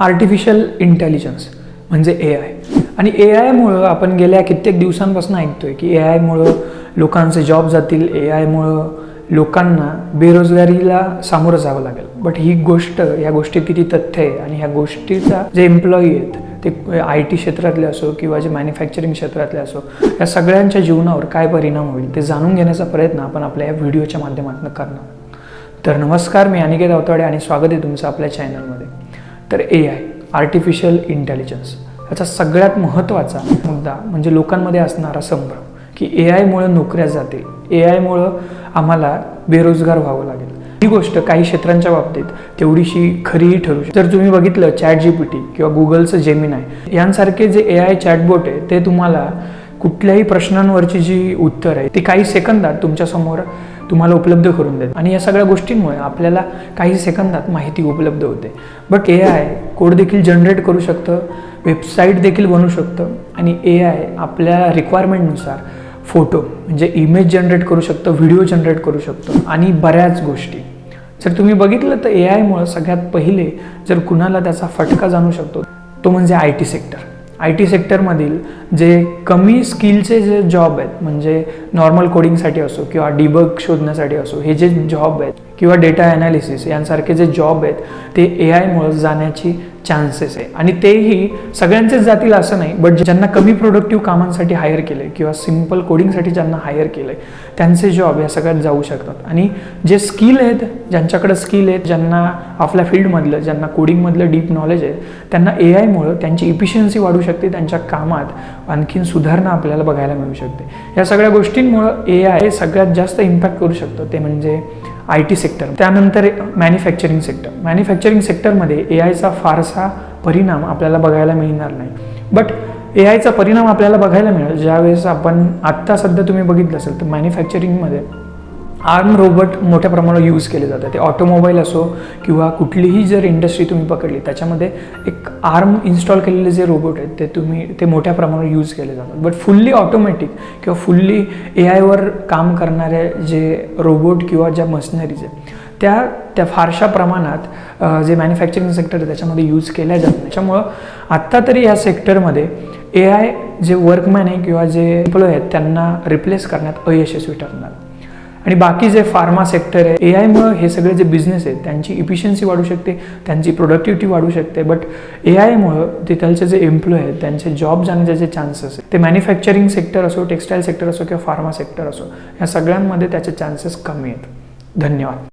Artificial intelligence म्हणजे ए I आणि ए आयमुळं आपण गेल्या कित्येक दिवसांपासून ऐकतोय की ए आयमुळं लोकांचे जॉब जातील ए आयमुळं लोकांना बेरोजगारीला सामोरं जावं लागेल. बट ही गोष्ट या गोष्टीत किती तथ्य आहे आणि ह्या गोष्टीचा जे एम्प्लॉई आहेत ते आय टी क्षेत्रातले असो किंवा जे मॅन्युफॅक्चरिंग क्षेत्रातले असो या सगळ्यांच्या जीवनावर काय परिणाम होईल ते जाणून घेण्याचा प्रयत्न आपण आपल्या या व्हिडिओच्या माध्यमातून करणार. तर नमस्कार मी अनिकेत अवताडे आणि स्वागत आहे तुमचं आपल्या चॅनलमध्ये तर ए आय आर्टिफिशियल इंटेलिजन्स ह्याचा सगळ्यात महत्त्वाचा मुद्दा म्हणजे लोकांमध्ये असणारा संभ्रम की ए आयमुळं नोकऱ्या जातील ए आयमुळं आम्हाला बेरोजगार व्हावं लागेल. ही गोष्ट काही क्षेत्रांच्या बाबतीत तेवढीशी खरीही ठरू शकते. जर तुम्ही बघितलं चॅट जी पी टी किंवा गुगलचं जेमिन आहे यांसारखे जे ए आय चॅटबोट आहे ते तुम्हाला कुठल्याही प्रश्नांवरची जी उत्तर आहे ती काही सेकंदात तुमच्यासमोर तुम्हाला उपलब्ध करून देत. आणि या सगळ्या गोष्टींमुळे आपल्याला काही सेकंदात माहिती उपलब्ध होते. बट ए आय कोड देखील जनरेट करू शकतं वेबसाईट देखील बनवू शकतं आणि ए आय आपल्या रिक्वायरमेंटनुसार फोटो म्हणजे इमेज जनरेट करू शकतं व्हिडिओ जनरेट करू शकतं आणि बऱ्याच गोष्टी. जर तुम्ही बघितलं तर ए आयमुळं सगळ्यात पहिले जर कुणाला त्याचा फटका जाणू शकतो तो म्हणजे I T sector I T सेक्टरमधील जे कमी स्किलचे जे जॉब आहेत म्हणजे नॉर्मल कोडिंगसाठी असो किंवा डिबग शोधण्यासाठी असो हे जे जॉब आहेत किंवा डेटा ॲनालिसिस यांसारखे जे जॉब आहेत ते ए आयमुळं जाण्याची चान्सेस आहे. आणि तेही सगळ्यांचेच जातील असं नाही बट ज्यांना कमी प्रोडक्टिव्ह कामांसाठी हायर केलं किंवा सिंपल कोडिंगसाठी ज्यांना हायर केलं आहे त्यांचे जॉब या सगळ्यात जाऊ शकतात. आणि जे स्किल आहेत ज्यांच्याकडे स्किल आहेत ज्यांना आपल्या फील्डमधलं ज्यांना कोडिंगमधलं डीप नॉलेज आहे त्यांना ए आयमुळं त्यांची इफिशियन्सी वाढू शकते त्यांच्या कामात आणखीन सुधारणा आपल्याला बघायला मिळू शकते. या सगळ्या गोष्टींमुळं ए आय सगळ्यात जास्त इम्पॅक्ट करू शकतं ते म्हणजे आय टी सेक्टर त्यानंतर मॅन्युफॅक्चरिंग सेक्टर मॅन्युफॅक्चरिंग सेक्टरमध्ये ए आयचा फारसा परिणाम आपल्याला बघायला मिळणार नाही. बट ए आयचा परिणाम आपल्याला बघायला मिळेल ज्यावेळेस आपण आत्ता सध्या तुम्ही बघितलं असेल तर मॅन्युफॅक्चरिंगमध्ये आर्म रोबोट मोठ्या प्रमाणावर यूज केले जातात. ते ऑटोमोबाईल असो किंवा कुठलीही जर इंडस्ट्री तुम्ही पकडली त्याच्यामध्ये एक आर्म इन्स्टॉल केलेले जे रोबोट आहेत ते तुम्ही ते मोठ्या प्रमाणावर यूज केले जातात. बट फुल्ली ऑटोमॅटिक किंवा फुल्ली ए आयवर काम करणारे जे रोबोट किंवा ज्या मशिनरीज आहेत त्या त्या फारशा प्रमाणात जे मॅन्युफॅक्चरिंग सेक्टर आहे त्याच्यामध्ये यूज केल्या जात त्याच्यामुळं आत्ता तरी या सेक्टरमध्ये ए आय जे वर्कमॅन आहे किंवा जे एम्प्लॉय आहेत त्यांना रिप्लेस करण्यात अयशस्वी ठरणार. आणि बाकी जे फार्मा सेक्टर आहे ए आयमुळं हे सगळे जे बिझनेस आहेत त्यांची इफिशियन्सी वाढू शकते त्यांची प्रोडक्टिव्हिटी वाढू शकते. बट ए आयमुळं तिथलचे जे एम्प्लॉय आहेत त्यांचे जॉब जाण्याचे जे चान्सेस आहेत ते मॅन्युफॅक्चरिंग सेक्टर असो टेक्स्टाईल सेक्टर असो किंवा फार्मा सेक्टर असो या सगळ्यांमध्ये त्याचे चान्सेस कमी आहेत. धन्यवाद.